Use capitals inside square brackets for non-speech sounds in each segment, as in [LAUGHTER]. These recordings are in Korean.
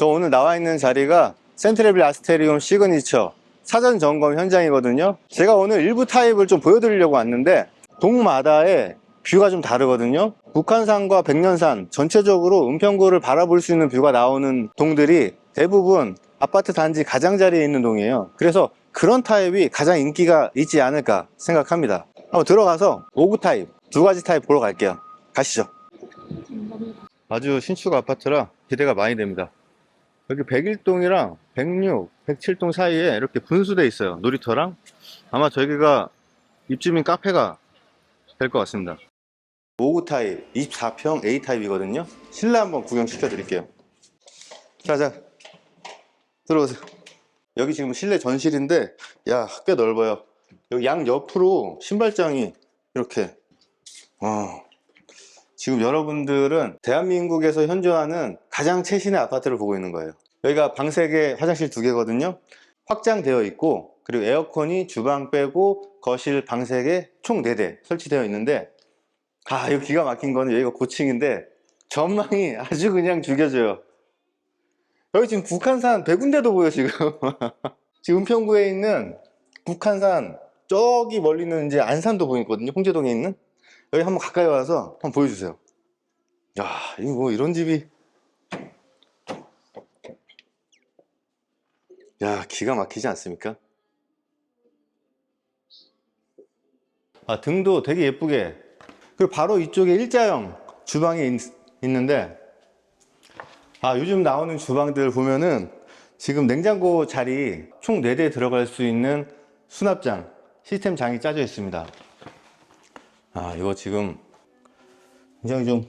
저 오늘 나와 있는 자리가 센트레빌 아스테리움 시그니처 사전 점검 현장이거든요. 제가 오늘 일부 타입을 좀 보여드리려고 왔는데 동마다의 뷰가 좀 다르거든요. 북한산과 백년산 전체적으로 은평구를 바라볼 수 있는 뷰가 나오는 동들이 대부분 아파트 단지 가장자리에 있는 동이에요. 그래서 그런 타입이 가장 인기가 있지 않을까 생각합니다. 한번 들어가서 5구 타입 두 가지 타입 보러 갈게요. 가시죠. 아주 신축 아파트라 기대가 많이 됩니다. 여기 101동이랑 106, 107동 사이에 이렇게 분수돼 있어요. 놀이터랑. 아마 저기가 입주민 카페가 될 것 같습니다. 5구 타입, 24평 A 타입이거든요. 실내 한번 구경시켜 드릴게요. 자, 자. 들어오세요. 여기 지금 실내 전실인데, 야, 꽤 넓어요. 여기 양 옆으로 신발장이 이렇게, 어, 지금 여러분들은 대한민국에서 현존하는 가장 최신의 아파트를 보고 있는 거예요. 여기가 방 3개, 화장실 2개거든요. 확장되어 있고, 그리고 에어컨이 주방 빼고 거실 방 3개, 총 4대 설치되어 있는데, 아, 이거 기가 막힌 거는 여기가 고층인데, 전망이 [LAUGHS] 아주 그냥 죽여줘요. 여기 지금 북한산 100군데도 보여, 지금. [LAUGHS] 지금 은평구에 있는 북한산, 저기 멀리 는 이제 안산도 보이거든요. 홍제동에 있는. 여기 한번 가까이 와서 한번 보여주세요. 야, 이거 뭐 이런 집이. 야, 기가 막히지 않습니까? 아, 등도 되게 예쁘게. 그리고 바로 이쪽에 일자형 주방이 있, 있는데, 아, 요즘 나오는 주방들 보면은 지금 냉장고 자리 총 4대 들어갈 수 있는 수납장, 시스템 장이 짜져 있습니다. 아, 이거 지금 굉장히 좀,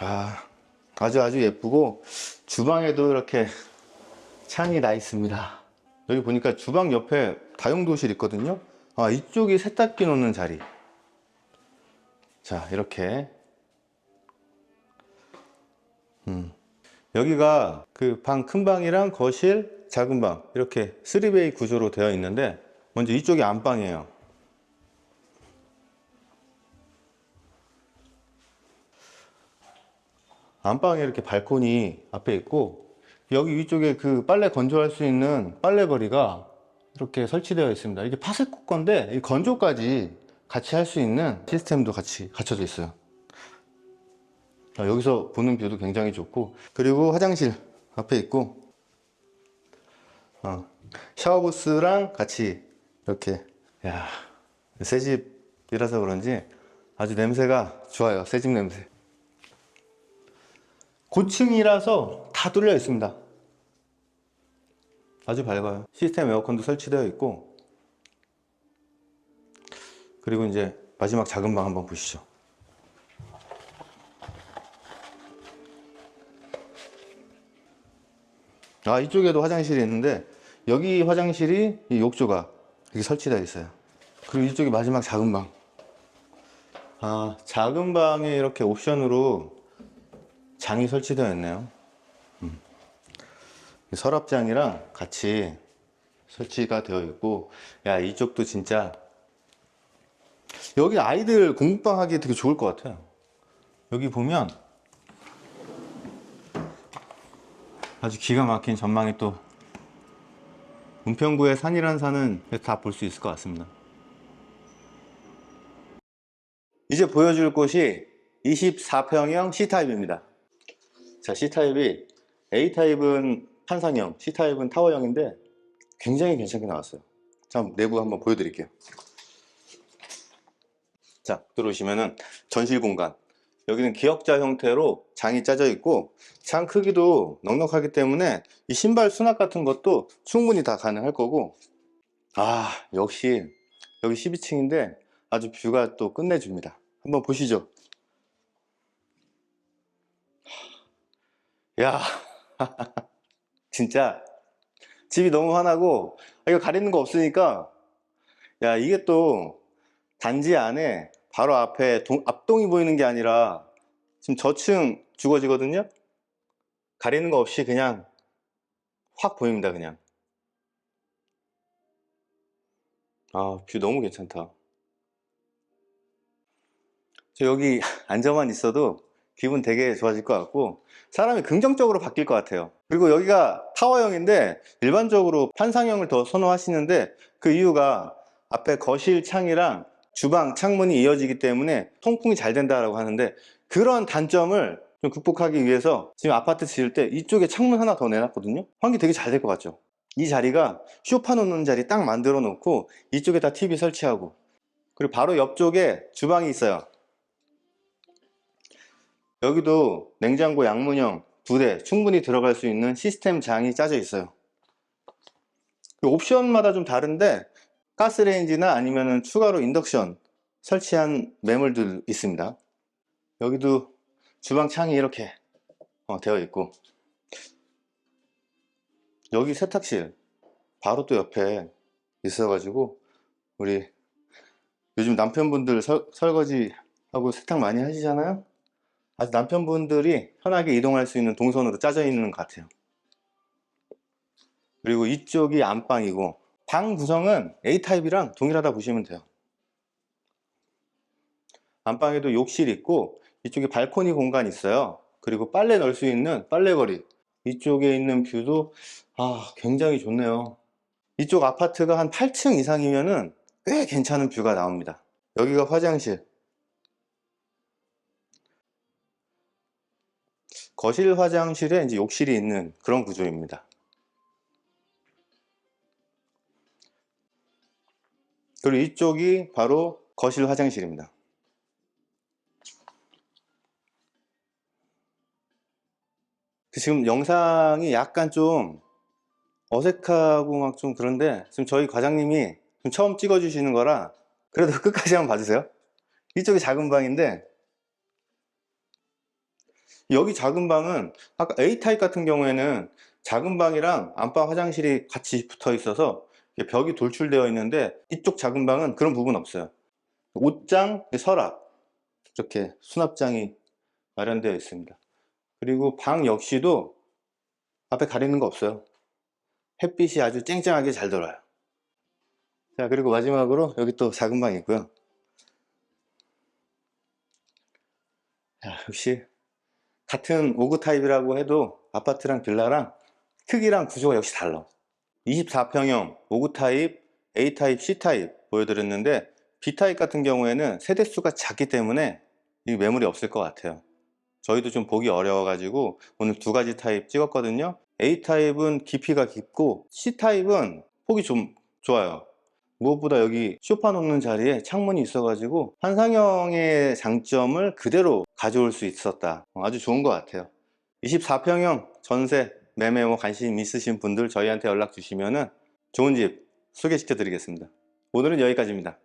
아, 아주 아주 예쁘고, 주방에도 이렇게 창이 나 있습니다. 여기 보니까 주방 옆에 다용도실 있거든요. 아, 이쪽이 세탁기 놓는 자리. 자, 이렇게. 음. 여기가 그 방 큰 방이랑 거실, 작은 방, 이렇게 3베이 구조로 되어 있는데, 먼저 이쪽이 안방이에요. 안방에 이렇게 발코니 앞에 있고 여기 위쪽에 그 빨래 건조할 수 있는 빨래거리가 이렇게 설치되어 있습니다. 이게 파세코 건데 이 건조까지 같이 할 수 있는 시스템도 같이 갖춰져 있어요. 자, 여기서 보는 뷰도 굉장히 좋고 그리고 화장실 앞에 있고 어, 샤워부스랑 같이 이렇게 야 새 집이라서 그런지 아주 냄새가 좋아요. 새집 냄새. 고층이라서 다 뚫려 있습니다. 아주 밝아요. 시스템 에어컨도 설치되어 있고, 그리고 이제 마지막 작은 방 한번 보시죠. 아, 이쪽에도 화장실이 있는데, 여기 화장실이 이 욕조가 이렇게 설치되어 있어요. 그리고 이쪽이 마지막 작은 방. 아, 작은 방에 이렇게 옵션으로 장이 설치되어 있네요. 음. 서랍장이랑 같이 설치가 되어 있고, 야, 이쪽도 진짜, 여기 아이들 공부방 하기 되게 좋을 것 같아요. 여기 보면, 아주 기가 막힌 전망이 또, 은평구의 산이란 산은 다 볼 수 있을 것 같습니다. 이제 보여줄 곳이 24평형 C타입입니다. 자, C타입이 A타입은 한상형, C타입은 타워형인데 굉장히 괜찮게 나왔어요. 자, 내부 한번 보여드릴게요. 자, 들어오시면은 전실 공간. 여기는 기역자 형태로 장이 짜져 있고 장 크기도 넉넉하기 때문에 이 신발 수납 같은 것도 충분히 다 가능할 거고 아, 역시 여기 12층인데 아주 뷰가 또 끝내줍니다. 한번 보시죠. 야, [LAUGHS] 진짜 집이 너무 환하고 아, 이거 가리는 거 없으니까 야 이게 또 단지 안에 바로 앞에 동- 앞동이 보이는 게 아니라 지금 저층 주거지거든요. 가리는 거 없이 그냥 확 보입니다 그냥. 아, 뷰 너무 괜찮다. 저 여기 [LAUGHS] 앉아만 있어도 기분 되게 좋아질 것 같고 사람이 긍정적으로 바뀔 것 같아요. 그리고 여기가 타워형인데 일반적으로 판상형을 더 선호하시는데 그 이유가 앞에 거실 창이랑 주방 창문이 이어지기 때문에 통풍이 잘 된다라고 하는데 그런 단점을 좀 극복하기 위해서 지금 아파트 지을 때 이쪽에 창문 하나 더 내놨거든요. 환기 되게 잘 될 것 같죠? 이 자리가 쇼파 놓는 자리 딱 만들어 놓고 이쪽에다 TV 설치하고 그리고 바로 옆쪽에 주방이 있어요 여기도 냉장고 양문형 두 대 충분히 들어갈 수 있는 시스템 장이 짜져 있어요. 그 옵션마다 좀 다른데 가스레인지나 아니면 추가로 인덕션 설치한 매물들 있습니다. 여기도 주방 창이 이렇게 어, 되어 있고. 여기 세탁실 바로 또 옆에 있어 가지고 우리 요즘 남편분들 설, 설거지하고 세탁 많이 하시잖아요 아주 남편분들이 편하게 이동할 수 있는 동선으로 짜져 있는 것 같아요. 그리고 이쪽이 안방이고 방 구성은 A타입이랑 동일하다 보시면 돼요. 안방에도 욕실 있고 이쪽에 발코니 공간 있어요. 그리고 빨래 넣을 수 있는 빨래거리. 이쪽에 있는 뷰도 아 굉장히 좋네요. 이쪽 아파트가 한 8층 이상이면은 꽤 괜찮은 뷰가 나옵니다. 여기가 화장실 거실 화장실에 이제 욕실이 있는 그런 구조입니다. 그리고 이쪽이 바로 거실 화장실입니다. 지금 영상이 약간 좀 어색하고 막 좀 그런데 지금 저희 과장님이 처음 찍어 주시는 거라 그래도 [LAUGHS] 끝까지 한번 봐주세요. 이쪽이 작은 방인데 여기 작은 방은 아까 A타입 같은 경우에는 작은 방이랑 안방 화장실이 같이 붙어 있어서 벽이 돌출되어 있는데 이쪽 작은 방은 그런 부분 없어요. 옷장, 서랍 이렇게 수납장이 마련되어 있습니다. 그리고 방 역시도 앞에 가리는 거 없어요. 햇빛이 아주 쨍쨍하게 잘 들어와요. 자 그리고 마지막으로 여기 또 작은 방이 있고요. 자 역시 같은 오그 타입이라고 해도 아파트랑 빌라랑 크기랑 구조가 역시 달라 24평형 오그 타입 A 타입 C 타입 보여드렸는데 B 타입 같은 경우에는 세대수가 작기 때문에 이 매물이 없을 것 같아요. 저희도 좀 보기 어려워 가지고 오늘 두 가지 타입 찍었거든요. A타입은 깊이가 깊고 C타입은 폭이 좀 좋아요 무엇보다 여기 쇼파 놓는 자리에 창문이 있어 가지고 환상형의 장점을 그대로 가져올 수 있었다. 아주 좋은 것 같아요. 24평형 전세 매매 뭐 관심 있으신 분들 저희한테 연락 주시면 좋은 집 소개시켜 드리겠습니다. 오늘은 여기까지입니다